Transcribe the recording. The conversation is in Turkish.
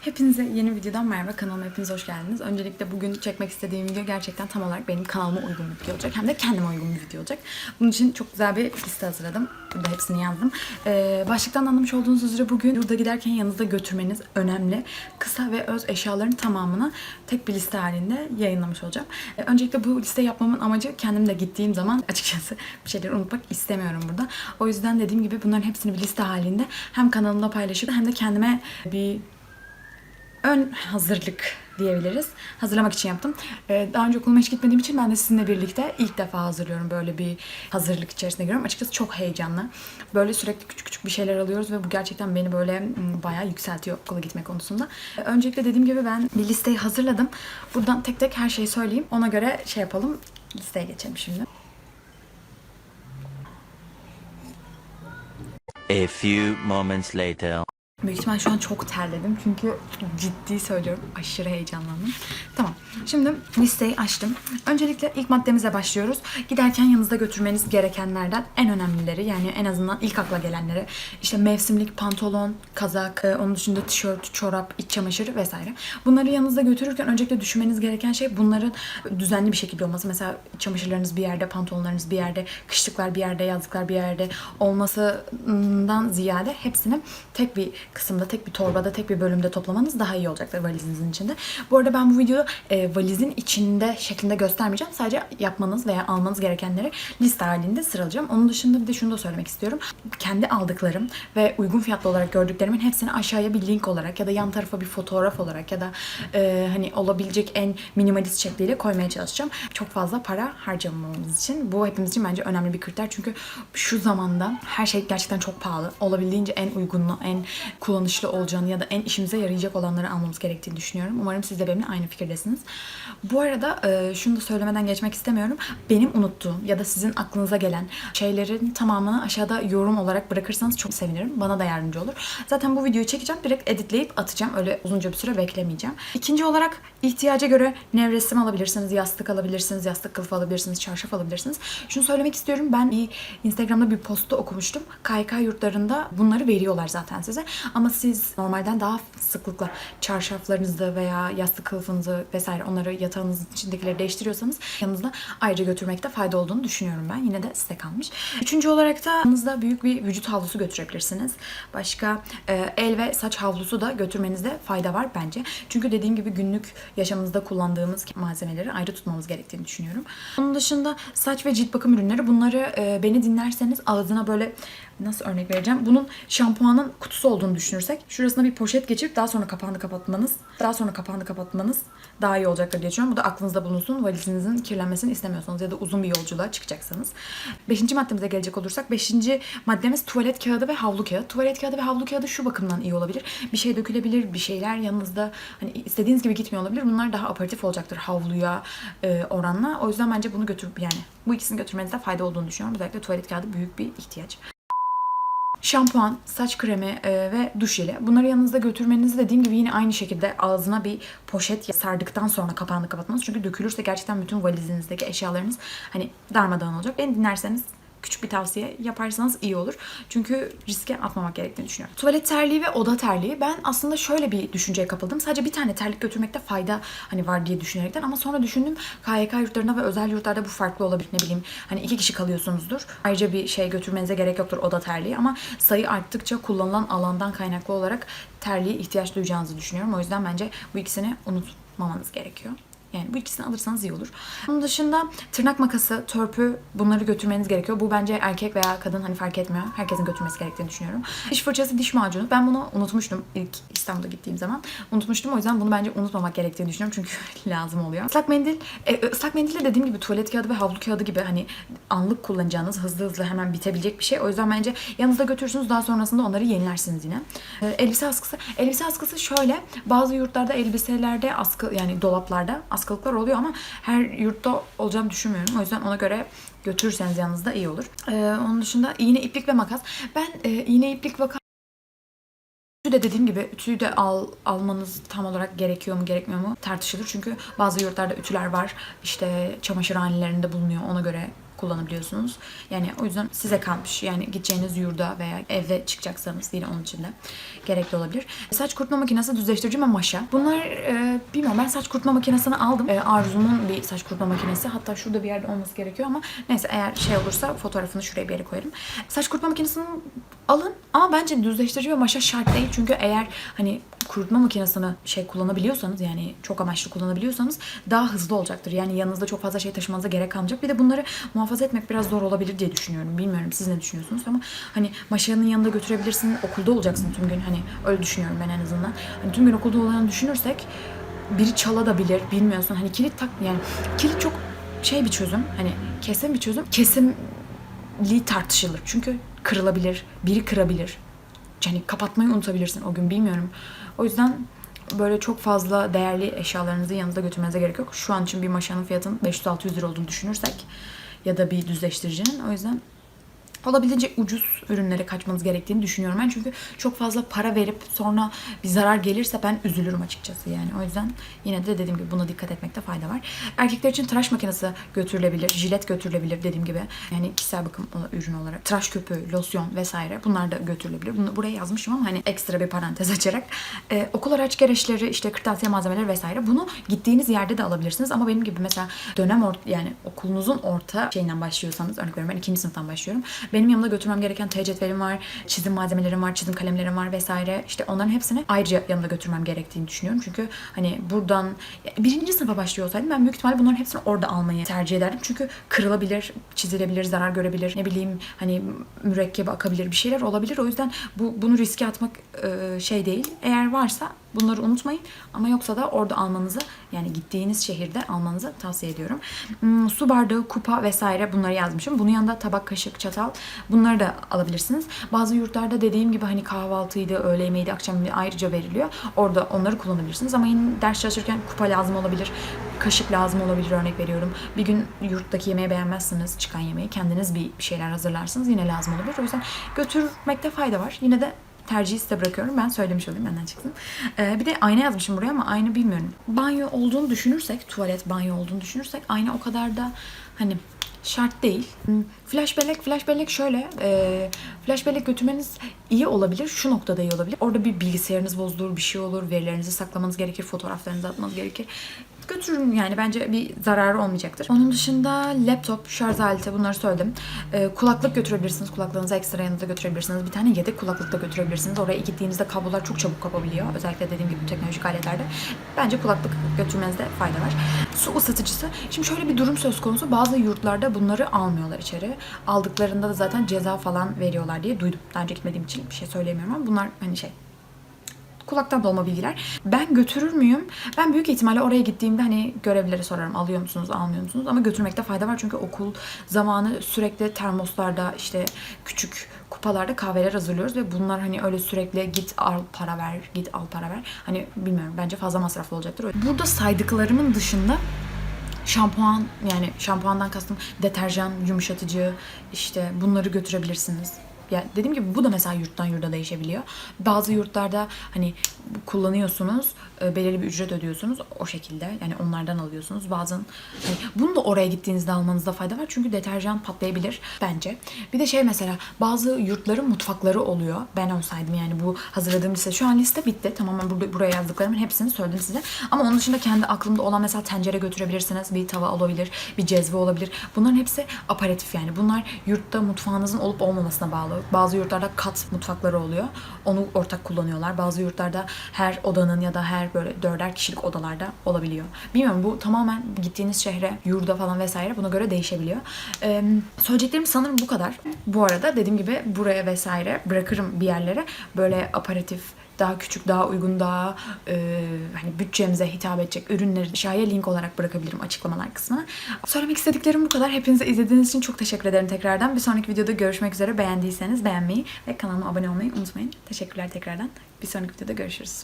Hepinize yeni videodan merhaba. Kanalıma hepiniz hoş geldiniz. Öncelikle bugün çekmek istediğim video gerçekten tam olarak benim kanalıma uygun bir video olacak. Hem de kendime uygun bir video olacak. Bunun için çok güzel bir liste hazırladım. Burada hepsini yazdım. Ee, başlıktan anlamış olduğunuz üzere bugün yurda giderken yanınızda götürmeniz önemli. Kısa ve öz eşyaların tamamını tek bir liste halinde yayınlamış olacağım. Ee, öncelikle bu listeyi yapmamın amacı kendim de gittiğim zaman açıkçası bir şeyleri unutmak istemiyorum burada. O yüzden dediğim gibi bunların hepsini bir liste halinde hem kanalımda paylaşıp hem de kendime bir ön hazırlık diyebiliriz. Hazırlamak için yaptım. Ee, daha önce okuluma hiç gitmediğim için ben de sizinle birlikte ilk defa hazırlıyorum. Böyle bir hazırlık içerisine giriyorum. Açıkçası çok heyecanlı. Böyle sürekli küçük küçük bir şeyler alıyoruz ve bu gerçekten beni böyle mm, bayağı yükseltiyor okula gitme konusunda. Ee, Öncelikle dediğim gibi ben bir listeyi hazırladım. Buradan tek tek her şeyi söyleyeyim. Ona göre şey yapalım. Listeye geçelim şimdi. A few moments later. Büyük ihtimal şu an çok terledim çünkü ciddi söylüyorum aşırı heyecanlandım. Tamam şimdi listeyi açtım. Öncelikle ilk maddemize başlıyoruz. Giderken yanınızda götürmeniz gerekenlerden en önemlileri yani en azından ilk akla gelenleri işte mevsimlik pantolon, kazak, e, onun dışında tişört, çorap, iç çamaşırı vesaire. Bunları yanınızda götürürken öncelikle düşünmeniz gereken şey bunların düzenli bir şekilde olması. Mesela çamaşırlarınız bir yerde, pantolonlarınız bir yerde, kışlıklar bir yerde, yazlıklar bir yerde olmasından ziyade hepsini tek bir kısımda, tek bir torbada, tek bir bölümde toplamanız daha iyi olacaktır valizinizin içinde. Bu arada ben bu videoda e, valizin içinde şeklinde göstermeyeceğim. Sadece yapmanız veya almanız gerekenleri liste halinde sıralayacağım. Onun dışında bir de şunu da söylemek istiyorum. Kendi aldıklarım ve uygun fiyatlı olarak gördüklerimin hepsini aşağıya bir link olarak ya da yan tarafa bir fotoğraf olarak ya da e, hani olabilecek en minimalist şekliyle koymaya çalışacağım. Çok fazla para harcamamamız için. Bu hepimiz için bence önemli bir kriter. Çünkü şu zamanda her şey gerçekten çok pahalı. Olabildiğince en uygunlu, en kullanışlı olacağını ya da en işimize yarayacak olanları almamız gerektiğini düşünüyorum. Umarım siz de benimle aynı fikirdesiniz. Bu arada e, şunu da söylemeden geçmek istemiyorum. Benim unuttuğum ya da sizin aklınıza gelen şeylerin tamamını aşağıda yorum olarak bırakırsanız çok sevinirim. Bana da yardımcı olur. Zaten bu videoyu çekeceğim. Direkt editleyip atacağım. Öyle uzunca bir süre beklemeyeceğim. İkinci olarak ihtiyaca göre nevresim alabilirsiniz, yastık alabilirsiniz, yastık kılıfı alabilirsiniz, çarşaf alabilirsiniz. Şunu söylemek istiyorum. Ben Instagram'da bir postu okumuştum. KYK yurtlarında bunları veriyorlar zaten size. Ama siz normalden daha sıklıkla çarşaflarınızı veya yastık kılıfınızı vesaire onları yatağınızın içindekileri değiştiriyorsanız yanınızda ayrıca götürmekte fayda olduğunu düşünüyorum ben. Yine de size kalmış. Üçüncü olarak da yanınızda büyük bir vücut havlusu götürebilirsiniz. Başka e, el ve saç havlusu da götürmenizde fayda var bence. Çünkü dediğim gibi günlük yaşamımızda kullandığımız malzemeleri ayrı tutmamız gerektiğini düşünüyorum. Onun dışında saç ve cilt bakım ürünleri bunları e, beni dinlerseniz ağzına böyle nasıl örnek vereceğim? Bunun şampuanın kutusu olduğunu düşünürsek şurasına bir poşet geçirip daha sonra kapağını kapatmanız, daha sonra kapağını kapatmanız daha iyi olacaktır diye düşünüyorum. Bu da aklınızda bulunsun. Valizinizin kirlenmesini istemiyorsanız ya da uzun bir yolculuğa çıkacaksanız. Beşinci maddemize gelecek olursak beşinci maddemiz tuvalet kağıdı ve havlu kağıdı. Tuvalet kağıdı ve havlu kağıdı şu bakımdan iyi olabilir. Bir şey dökülebilir, bir şeyler yanınızda hani istediğiniz gibi gitmiyor olabilir. Bunlar daha aparatif olacaktır havluya e, oranla. O yüzden bence bunu götür yani bu ikisini götürmenizde fayda olduğunu düşünüyorum. Özellikle tuvalet kağıdı büyük bir ihtiyaç şampuan, saç kremi e, ve duş jeli. Bunları yanınızda götürmenizi dediğim gibi yine aynı şekilde ağzına bir poşet sardıktan sonra kapağını kapatmanız. Çünkü dökülürse gerçekten bütün valizinizdeki eşyalarınız hani darmadağın olacak. Beni dinlerseniz küçük bir tavsiye yaparsanız iyi olur. Çünkü riske atmamak gerektiğini düşünüyorum. Tuvalet terliği ve oda terliği. Ben aslında şöyle bir düşünceye kapıldım. Sadece bir tane terlik götürmekte fayda hani var diye düşünerekten ama sonra düşündüm KYK yurtlarında ve özel yurtlarda bu farklı olabilir. Ne bileyim hani iki kişi kalıyorsunuzdur. Ayrıca bir şey götürmenize gerek yoktur oda terliği ama sayı arttıkça kullanılan alandan kaynaklı olarak terliğe ihtiyaç duyacağınızı düşünüyorum. O yüzden bence bu ikisini unutmamanız gerekiyor. Yani bu ikisini alırsanız iyi olur. Onun dışında tırnak makası, törpü bunları götürmeniz gerekiyor. Bu bence erkek veya kadın hani fark etmiyor. Herkesin götürmesi gerektiğini düşünüyorum. Diş fırçası, diş macunu. Ben bunu unutmuştum ilk İstanbul'a gittiğim zaman. Unutmuştum o yüzden bunu bence unutmamak gerektiğini düşünüyorum. Çünkü lazım oluyor. Islak mendil. E, ıslak mendil de dediğim gibi tuvalet kağıdı ve havlu kağıdı gibi hani anlık kullanacağınız hızlı hızlı hemen bitebilecek bir şey. O yüzden bence yanınızda götürürsünüz. Daha sonrasında onları yenilersiniz yine. E, elbise askısı. Elbise askısı şöyle. Bazı yurtlarda elbiselerde askı yani dolaplarda askılıklar oluyor ama her yurtta olacağını düşünmüyorum. O yüzden ona göre götürürseniz yanınızda iyi olur. Ee, onun dışında iğne, iplik ve makas. Ben e, iğne, iplik, makas Ütü de dediğim gibi ütüyü de al, almanız tam olarak gerekiyor mu gerekmiyor mu tartışılır. Çünkü bazı yurtlarda ütüler var. İşte çamaşırhanelerinde bulunuyor. Ona göre kullanabiliyorsunuz. Yani o yüzden size kalmış. Yani gideceğiniz yurda veya eve çıkacaksanız yine onun için de gerekli olabilir. Saç kurutma makinesi, düzleştirici ve maşa. Bunlar e, bilmiyorum ben saç kurutma makinesini aldım. E, Arzu'nun bir saç kurutma makinesi. Hatta şurada bir yerde olması gerekiyor ama neyse eğer şey olursa fotoğrafını şuraya bir yere koyarım. Saç kurutma makinesini alın ama bence düzleştirici ve maşa şart değil. Çünkü eğer hani kurutma makinesini şey kullanabiliyorsanız yani çok amaçlı kullanabiliyorsanız daha hızlı olacaktır. Yani yanınızda çok fazla şey taşımanıza gerek kalmayacak. Bir de bunları muhafaza etmek biraz zor olabilir diye düşünüyorum. Bilmiyorum siz ne düşünüyorsunuz ama hani maşanın yanında götürebilirsin. Okulda olacaksın tüm gün. Hani öyle düşünüyorum ben en azından. Hani tüm gün okulda olanı düşünürsek biri çalabilir bilmiyorsun. Hani kilit tak yani kilit çok şey bir çözüm. Hani kesin bir çözüm. Kesinliği tartışılır. Çünkü kırılabilir. Biri kırabilir yani kapatmayı unutabilirsin o gün bilmiyorum. O yüzden böyle çok fazla değerli eşyalarınızı yanınızda götürmenize gerek yok. Şu an için bir maşanın fiyatının 500-600 lira olduğunu düşünürsek ya da bir düzleştiricinin o yüzden olabildiğince ucuz ürünlere kaçmanız gerektiğini düşünüyorum ben. Çünkü çok fazla para verip sonra bir zarar gelirse ben üzülürüm açıkçası yani. O yüzden yine de dediğim gibi buna dikkat etmekte fayda var. Erkekler için tıraş makinesi götürülebilir, jilet götürülebilir dediğim gibi. Yani kişisel bakım ürünü olarak. Tıraş köpüğü, losyon vesaire bunlar da götürülebilir. Bunu buraya yazmışım ama hani ekstra bir parantez açarak. Ee, okul araç gereçleri, işte kırtasiye malzemeleri vesaire. Bunu gittiğiniz yerde de alabilirsiniz. Ama benim gibi mesela dönem or yani okulunuzun orta şeyinden başlıyorsanız örnek veriyorum ben ikinci sınıftan başlıyorum. Benim yanımda götürmem gereken T cetvelim var, çizim malzemelerim var, çizim kalemlerim var vesaire. İşte onların hepsini ayrıca yanımda götürmem gerektiğini düşünüyorum. Çünkü hani buradan birinci sınıfa başlıyor olsaydım ben büyük ihtimalle bunların hepsini orada almayı tercih ederdim. Çünkü kırılabilir, çizilebilir, zarar görebilir, ne bileyim hani mürekkebe akabilir bir şeyler olabilir. O yüzden bu bunu riske atmak şey değil. Eğer varsa Bunları unutmayın ama yoksa da orada almanızı yani gittiğiniz şehirde almanızı tavsiye ediyorum. Hmm, su bardağı, kupa vesaire bunları yazmışım. Bunun yanında tabak, kaşık, çatal bunları da alabilirsiniz. Bazı yurtlarda dediğim gibi hani kahvaltıydı, öğle yemeğiydi, akşam ayrıca veriliyor. Orada onları kullanabilirsiniz ama yine ders çalışırken kupa lazım olabilir. Kaşık lazım olabilir örnek veriyorum. Bir gün yurttaki yemeği beğenmezsiniz çıkan yemeği. Kendiniz bir şeyler hazırlarsınız yine lazım olabilir. O yüzden götürmekte fayda var. Yine de tercihi size bırakıyorum. Ben söylemiş olayım benden çıksın. Ee, bir de ayna yazmışım buraya ama ayna bilmiyorum. Banyo olduğunu düşünürsek, tuvalet banyo olduğunu düşünürsek ayna o kadar da hani şart değil. Hmm, Flash bellek, flash bellek şöyle. E, flash bellek götürmeniz iyi olabilir. Şu noktada iyi olabilir. Orada bir bilgisayarınız bozulur, bir şey olur. Verilerinizi saklamanız gerekir, fotoğraflarınızı atmanız gerekir. Götürün yani bence bir zararı olmayacaktır. Onun dışında laptop, şarj aleti bunları söyledim. E, kulaklık götürebilirsiniz. Kulaklığınızı ekstra yanınızda götürebilirsiniz. Bir tane yedek kulaklık da götürebilirsiniz. Oraya gittiğinizde kablolar çok çabuk kopabiliyor. Özellikle dediğim gibi teknolojik aletlerde. Bence kulaklık götürmenizde fayda var. Su ısıtıcısı. Şimdi şöyle bir durum söz konusu. Bazı yurtlarda bunları almıyorlar içeri. Aldıklarında da zaten ceza falan veriyorlar diye duydum. Daha önce gitmediğim için bir şey söyleyemiyorum ama bunlar hani şey kulaktan dolma bilgiler. Ben götürür müyüm? Ben büyük ihtimalle oraya gittiğimde hani görevlilere sorarım. Alıyor musunuz, almıyor musunuz? Ama götürmekte fayda var. Çünkü okul zamanı sürekli termoslarda işte küçük kupalarda kahveler hazırlıyoruz ve bunlar hani öyle sürekli git al para ver, git al para ver. Hani bilmiyorum bence fazla masraflı olacaktır. Burada saydıklarımın dışında şampuan yani şampuandan kastım deterjan, yumuşatıcı işte bunları götürebilirsiniz. Ya dediğim gibi bu da mesela yurttan yurda değişebiliyor. Bazı yurtlarda hani kullanıyorsunuz, e, belirli bir ücret ödüyorsunuz o şekilde. Yani onlardan alıyorsunuz. Bazen hani bunu da oraya gittiğinizde almanızda fayda var. Çünkü deterjan patlayabilir bence. Bir de şey mesela bazı yurtların mutfakları oluyor. Ben olsaydım yani bu hazırladığım liste. Şu an liste bitti. Tamamen burada, buraya yazdıklarımın hepsini söyledim size. Ama onun dışında kendi aklımda olan mesela tencere götürebilirsiniz. Bir tava olabilir, bir cezve olabilir. Bunların hepsi aparatif yani. Bunlar yurtta mutfağınızın olup olmamasına bağlı. Bazı yurtlarda kat mutfakları oluyor. Onu ortak kullanıyorlar. Bazı yurtlarda her odanın ya da her böyle dörder kişilik odalarda olabiliyor. Bilmiyorum bu tamamen gittiğiniz şehre, yurda falan vesaire buna göre değişebiliyor. Ee, söyleyeceklerim sanırım bu kadar. Bu arada dediğim gibi buraya vesaire bırakırım bir yerlere böyle aparatif daha küçük, daha uygun, daha e, hani bütçemize hitap edecek ürünleri aşağıya link olarak bırakabilirim açıklamalar kısmına. Söylemek istediklerim bu kadar. Hepinize izlediğiniz için çok teşekkür ederim tekrardan. Bir sonraki videoda görüşmek üzere. Beğendiyseniz beğenmeyi ve kanalıma abone olmayı unutmayın. Teşekkürler tekrardan. Bir sonraki videoda görüşürüz.